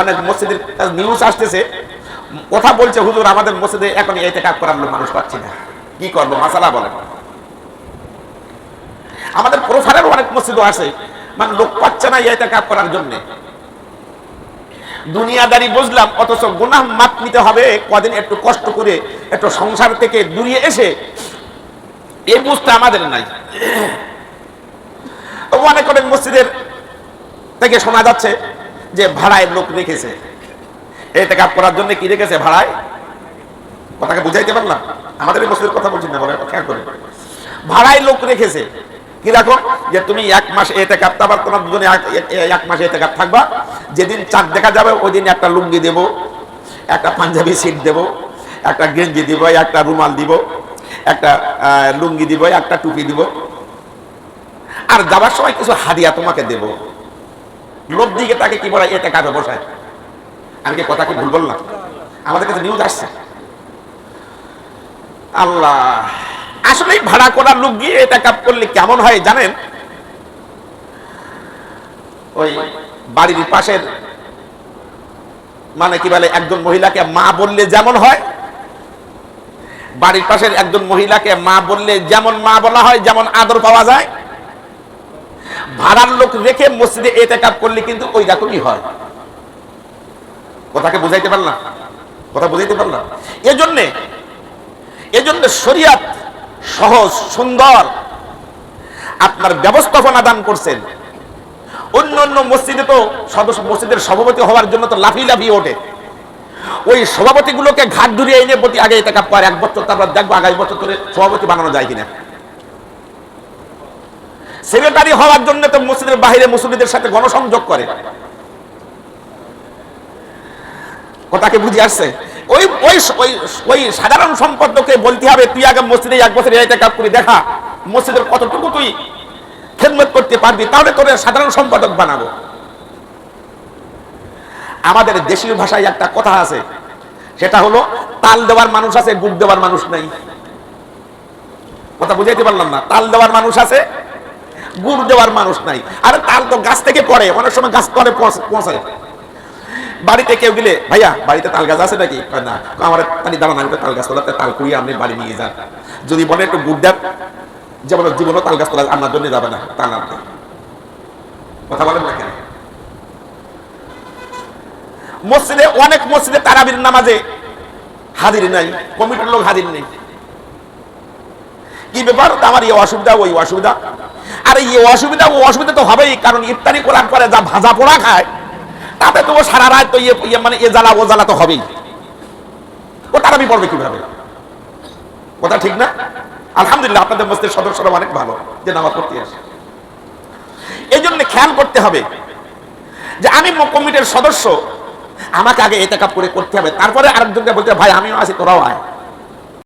অনেক মসজিদের নিউজ আসতেছে। কথা বলছে হুজুর, আমাদের মসজিদে এখন এতে কাপ করার মানুষ পাচ্ছি না। কি করব, মাসালা বলেন। আমাদের অনেক মসজিদও আছে মানে লোক পাচ্ছে না এতে কাপ করার জন্য। দুনিয়াদারি বুঝলাম, অথচ গুনাহ মাপ নিতে হবে, কদিন একটু কষ্ট করে, একটু সংসার থেকে দূরিয়ে এসে এই বুঝতে আমাদের নাই। অনেক অনেক মসজিদের থেকে শোনা যাচ্ছে যে ভাড়ায় লোক রেখেছে। এতে কাপ করার জন্য কি রেখেছে ভাড়ায়? কথাকে বুঝাইতে পারলাম আমাদের এই মসজিদের কথা বলছি না বলে খেয়াল করে ভাড়ায় লোক রেখেছে। কি রাখো যে তুমি এক মাস এতে কাপ তোমার দুজনে এক- মাসে এতে কাপ থাকবা। যেদিন চাঁদ দেখা যাবে ওই দিন একটা লুঙ্গি দেব, একটা পাঞ্জাবি সিট দেব, একটা গেঞ্জি দিব, একটা রুমাল দিব, একটা লুঙ্গি দিব, একটা টুপি দিব। আর যাবার সময় কিছু হাদিয়া তোমাকে দেব। লোক দিকে তাকে কি বলা এতে কাপে বসায় আমি কি কথা কি ভুল বললাম? আমাদের কাছে নিউজ আসছে। আল্লাহ, আসলে ভাড়া করা লোক গিয়ে এটা কাপ করলে কেমন হয় জানেন? ওই বাড়ির পাশের মানে কি বলে, একজন মহিলাকে মা বললে যেমন হয়, বাড়ির পাশের একজন মহিলাকে মা বললে যেমন মা বলা হয়, যেমন আদর পাওয়া যায় ভাড়ার লোক রেখে মসজিদে এতে কাপ করলে কিন্তু ওই রকমই হয়। কথাকে বুঝাইতে পারলাম? কথা বুঝাইতে পারলাম? এজন্যে, এজন্য শরিয়াত সহজ, সুন্দর, আপনার ব্যবস্থাপনা দান করছেন। অন্য অন্য মসজিদে তো সদস্য মসজিদের সভাপতি হওয়ার জন্য তো লাফি লাফিয়ে ওঠে। ওই সভাপতিগুলোকে ঘাট ধরিয়ে এনে প্রতি আগে এটা কাপ করে এক বছর, তারপর দেখব আগামী বছর ধরে সভাপতি বানানো যায় কিনা। সেক্রেটারি হওয়ার জন্য তো মসজিদের বাইরে মুসলিদের সাথে গণসংযোগ করে। কথাকে বুঝে আসছে? ওই ওই ওই সাধারণ সম্পদকে বলতে হবে, তুই আগে মসজিদে এক বছর এই কাপ করে দেখা, মসজিদের কতটুকু তুই খেদমত করতে পারবি, তাহলে তোর সাধারণ সম্পাদক বানাবো। আমাদের দেশীয় ভাষায় একটা কথা আছে, সেটা হলো, তাল দেওয়ার মানুষ আছে গুড় দেওয়ার মানুষ নাই। কথা বুঝাইতে পারলাম না, তাল দেওয়ার মানুষ আছে গুড় দেওয়ার মানুষ নাই। আরে তাল তো গাছ থেকে পড়ে, অনেক সময় গাছ করে পৌঁছায়। বাড়িতে কেউ গেলে, ভাইয়া, বাড়িতে তাল গাছ আছে নাকি? না। আমার তানি দাঁড়ান আমি তাল গাছ তোলাতে, তাল কুড়িয়ে আপনি বাড়ি নিয়ে যান। যদি বলে একটু গুড় দেন যেমন জীবনও তাল গাছ তোলা আপনার জন্য যাবে না। তাল আনতে কথা বলেন না কেন? মসজিদে, অনেক মসজিদে তারাবির নামাজে হাজির নাই, কমিটির লোক হাজির নেই। কি ব্যাপার? আমার এই অসুবিধা, ওই অসুবিধা। আর, এই অসুবিধা, ও অসুবিধা তো হবেই, কারণ ইফতারি করার করে যা ভাজা পোড়া খায়, তাতে তো সারা রাত তো ইয়ে ইয়ে মানে এ জ্বালা, ও জ্বালা তো হবেই। ও তারাবি পড়বে কীভাবে? কথা ঠিক না? আলহামদুলিল্লাহ, আপনাদের মসজিদের সদস্যরা অনেক ভালো, যে নামাজ পড়তে আসে। এই জন্য খেয়াল করতে হবে যে আমি কমিটির সদস্য, আমাকে আগে এতে কাপ করে করতে হবে, তারপরে আরেকজনকে বলতে ভাই, আমিও আছি, তোরাও আয়।